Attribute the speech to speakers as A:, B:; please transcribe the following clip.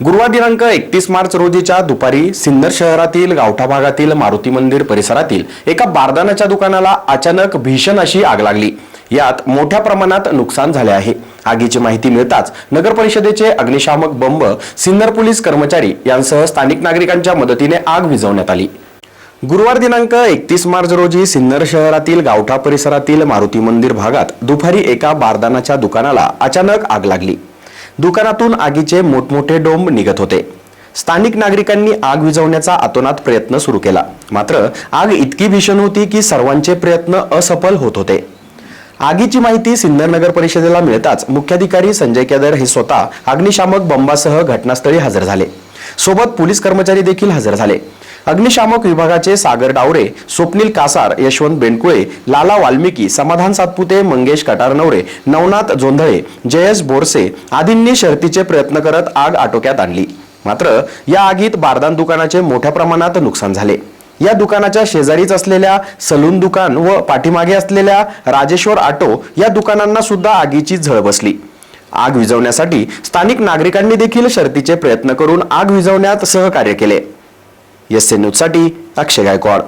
A: गुरुवार दिनांक एकतीस मार्च रोजीच्या दुपारी सिन्नर शहरातील गावठा भागातील मारुती मंदिर परिसरातील एका बारदानाच्या दुकानाला अचानक भीषण अशी आग लागली. यात मोठ्या प्रमाणात नुकसान झाले आहे. आगीची माहिती मिळताच नगर परिषदेचे अग्निशामक बंब सिन्नर पोलीस कर्मचारी यांसह स्थानिक नागरिकांच्या मदतीने आग विझवण्यात आली. गुरुवार दिनांक एकतीस मार्च रोजी सिन्नर शहरातील गावठा परिसरातील मारुती मंदिर भागात दुपारी एका बारदानाच्या दुकानाला अचानक आग लागली. दुकानातून आगीचे मोठमोठे डोंब निघत होते. स्थानिक नागरिकांनी आग विझवण्याचा अतोनात प्रयत्न सुरू केला. मात्र आग इतकी भीषण होती की सर्वांचे प्रयत्न असफल होत होते. आगीची माहिती सिन्नर नगर परिषदेला मिळताच मुख्याधिकारी संजय केदार हे स्वतः अग्निशामक बंबासह घटनास्थळी हजर झाले. सोबत पोलीस कर्मचारी देखील हजर झाले. अग्निशामक विभागाचे सागर डावरे स्वप्नील कासार यशवंत बेंडकुळे लाला वाल्मिकी समाधान सातपुते मंगेश कटारनवरे नवनाथ जोंधळे जयेश बोरसे आदींनी शर्तीचे प्रयत्न करत आग आटोक्यात आणली. मात्र या आगीत बारदान दुकानाचे मोठ्या प्रमाणात नुकसान झाले. या दुकानाच्या शेजारीच असलेल्या सलून दुकान व पाठीमागे असलेल्या राजेश्वर आटो या दुकानांना सुद्धा आगीची झळ बसली. आग विझवण्यासाठी स्थानिक नागरिकांनी देखील शर्तीचे प्रयत्न करून आग विझवण्यात सहकार्य केले. एस न्यूजसाठी अक्षय गायकवाड.